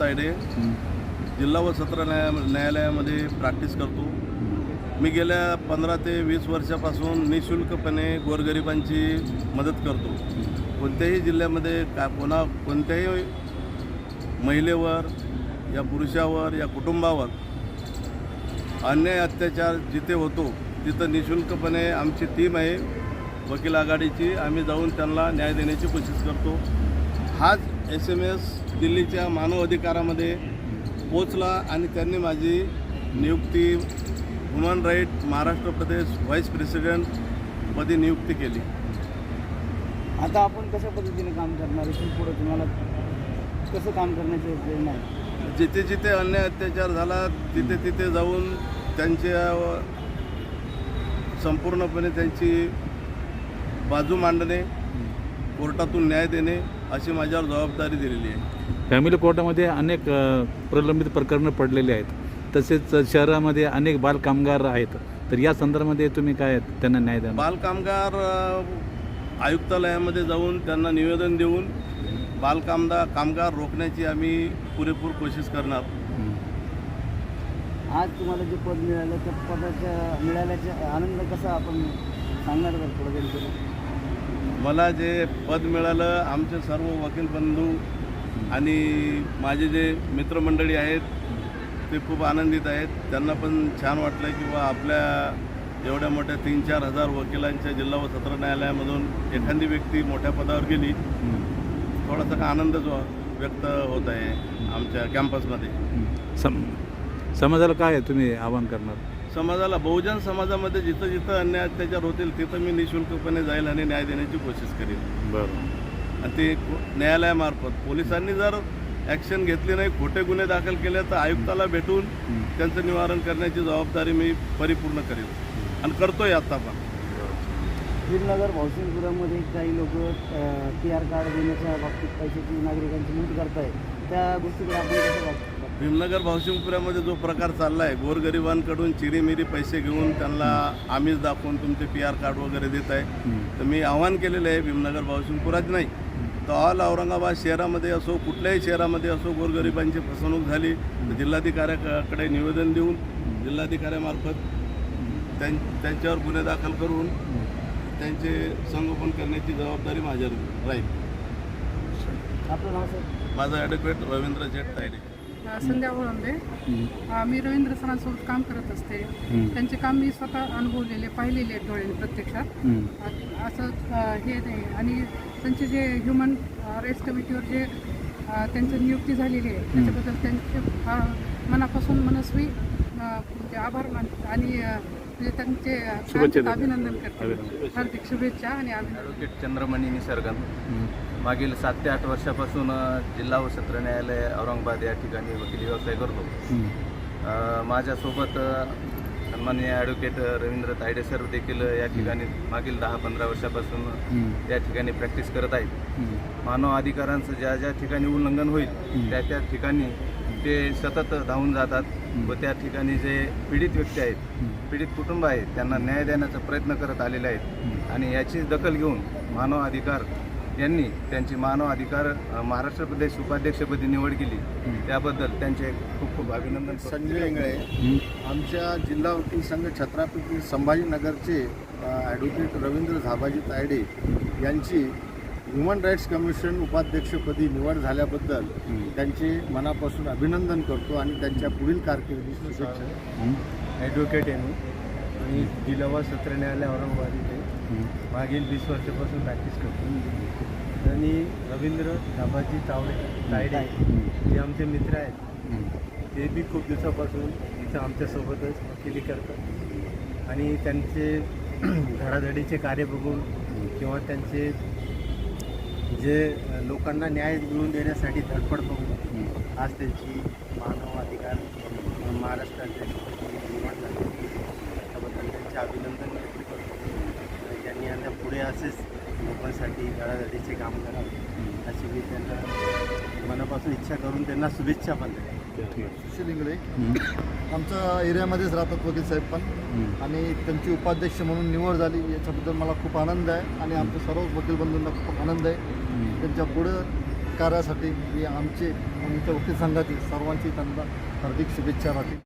तायडे जिल्हा व सत्र न्याया न्यायालयामध्ये प्रॅक्टिस करतो. मी गेल्या पंधरा ते वीस वर्षापासून निशुल्कपणे गोरगरिबांची मदत करतो. कोणत्याही जिल्ह्यामध्ये का कोणा कोणत्याही महिलेवर या पुरुषावर या कुटुंबावर अन्याय अत्याचार जिथे होतो तिथं निशुल्कपणे आमची टीम आहे. वकील आघाडीची. आम्ही जाऊन त्यांना न्याय देण्याची कोशिश करतो. हाच एस एम एस दिल्लीच्या मानव अधिकारामध्ये पोचला आणि त्यांनी माझी नियुक्ती ह्युमन राईट महाराष्ट्र प्रदेश व्हाईस प्रेसिडेंट पदी नियुक्ती केली. आता आपण कशा पद्धतीने काम करणार इथून पुढे तुम्हाला कसं काम करण्याची प्रेरणा आहे? जिथे जिथे अन्याय अत्याचार झाला तिथे तिथे जाऊन त्यांच्या संपूर्णपणे त्यांची बाजू मांडणे कोर्टातून न्याय देणे अशी माझ्यावर जबाबदारी दिलेली आहे. फॅमिली कोर्टामध्ये अनेक अ, प्रलंबित प्रकरणं पडलेली आहेत. तसेच शहरामध्ये अनेक बाल कामगार आहेत. तर या संदर्भामध्ये तुम्ही काय त्यांना न्याय द्या बाल कामगार अ, आयुक्तालयामध्ये जाऊन त्यांना निवेदन देऊन बाल कामदा कामगार रोखण्याची आम्ही पुरेपूर कोशिश करणार. आज तुम्हाला जे पद मिळालं त्या पदाच्या मिळाल्याचा आनंद कसा आपण सांगणार थोडं तरी मला जे पद मिळालं आमचे सर्व वकील बंधू आणि माझे जे मित्रमंडळी आहेत ते खूप आनंदित आहेत. त्यांना पण छान वाटलं की बा आपल्या एवढ्या मोठ्या तीन चार हजार वकिलांच्या जिल्हा व सत्र न्यायालयामधून एखादी व्यक्ती मोठ्या पदावर गेली. थोडासा का आनंद जो व्यक्त होत आहे आमच्या कॅम्पसमध्ये सम समाजाला काय तुम्ही आवाहन करणार? समाजाला बहुजन समाजामध्ये जिथं जिथं अन्याय अत्याचार होतील तिथं मी निशुल्कपणे जाईल आणि न्याय देण्याची कोशिश करेन. बरं. आणि ते न्यायालयामार्फत पोलिसांनी जर ॲक्शन घेतली नाही खोटे गुन्हे दाखल केले तर आयुक्ताला भेटून त्यांचं निवारण करण्याची जबाबदारी मी परिपूर्ण करेन. आणि करतोय आता पण. वीरनगर भावसिंगपुरामध्ये काही लोक पी आर कार्ड देण्याच्या बाबतीत पैशाची नागरिकांची लूट करताय त्या गोष्टीकडे आपण भीमनगर भावशिंगपुऱ्यामध्ये जो प्रकार चालला आहे गोरगरिबांकडून चिरीमिरी पैसे घेऊन त्यांना आम्हीच दाखवून तुमचे पी आर कार्ड वगैरे देत आहे. तर मी आव्हान केलेलं आहे भीमनगर भावशिंगपुरात नाही. तर ऑल औरंगाबाद शहरामध्ये असो कुठल्याही शहरामध्ये असो गोरगरिबांची फसवणूक झाली तर जिल्हाधिकाऱ्याकडे निवेदन देऊन जिल्हाधिकाऱ्यामार्फत त्यां त्यांच्यावर गुन्हे दाखल करून त्यांचे संगोपन करण्याची जबाबदारी माझ्यावर राहील. आपलं नाव सर? माझा ॲडव्होकेट रवींद्र जेठ तायडे. संध्या वळंबे अ, मी रवींद्र सरांसोबत काम करत असते. त्यांचे काम मी स्वतः अनुभवलेले पाहिलेले आहेत डोळ्याने प्रत्यक्षात. असं हे नाही. आणि त्यांचे जे ह्युमन राईट्स कमिटीवर जे त्यांची नियुक्ती झालेली आहे त्याच्याबद्दल त्यांचे मनापासून मनस्वी म्हणजे आभार मानते आणि म्हणजे त्यांचे शुभेच्छा. अभिनंदन करते. हार्दिक शुभेच्छा आणि अभिनंदन. ॲडव्होकेट चंद्रमणी निसर्गन. मागील सात ते आठ वर्षापासून जिल्हा व सत्र न्यायालय औरंगाबाद या ठिकाणी वकिली व्यवसाय करतो. अ, माझ्यासोबत सन्माननीय ॲडव्होकेट रवींद्र तायडे सर देखील या ठिकाणी मागील दहा पंधरा वर्षापासून या ठिकाणी प्रॅक्टिस करत आहेत. मानव अधिकारांचं ज्या ज्या ठिकाणी उल्लंघन होईल त्या त्या ठिकाणी ते सतत धावून जातात व त्या ठिकाणी जे पीडित व्यक्ती आहेत पीडित कुटुंब आहेत त्यांना न्याय देण्याचा प्रयत्न करत आलेले आहेत. आणि याची दखल घेऊन मानव अधिकार यांनी त्यांची मानव अधिकार महाराष्ट्र प्रदेश उपाध्यक्षपदी निवड केली. त्याबद्दल त्यांचे खूप खूप अभिनंदन. संजय इंगळे आमच्या जिल्हा वकील संघ छत्रपती संभाजीनगरचे ॲडव्होकेट रवींद्र झाबाजी तायडे यांची ह्युमन राईट्स कमिशन उपाध्यक्षपदी निवड झाल्याबद्दल त्यांचे मनापासून अभिनंदन करतो आणि त्यांच्या पुढील कारकिर्दीस शुभेच्छा ॲडव्होकेट आहे मी. आणि जिल्हा सत्र न्यायालय औरंगाबाद इथे मागील वीस वर्षापासून प्रॅक्टिस करतो. आणि रवींद्र दाबाजी तावडे तायडे हे आमचे मित्र आहेत. ते बी खूप दिवसापासून इथं आमच्यासोबतच वकिली करतात. आणि त्यांचे धडाधडीचे कार्य बघून किंवा त्यांचे जे लोकांना न्याय मिळवून देण्यासाठी धडपड बघून आज त्यांची मानव अधिकार महाराष्ट्राचे निवड झाली. त्याबद्दल त्यांचे अभिनंदन व्यक्त करतो. त्यांनी आता पुढे असेच लोकांसाठी धडाधडीचे काम करावे. अशी मी त्यांना मनापासून इच्छा करून त्यांना शुभेच्छा पण सुशील इंगळे आमच्या एरियामध्येच राहतात वकील साहेब पण. आणि त्यांची उपाध्यक्ष म्हणून निवड झाली याच्याबद्दल मला खूप आनंद आहे. आणि आमच्या सर्व वकील बंधूंना खूप आनंद आहे. त्यांच्या पुढं कार्यासाठी मी आमचे आमच्या वकील संघातील सर्वांची त्यांना हार्दिक शुभेच्छा राहतील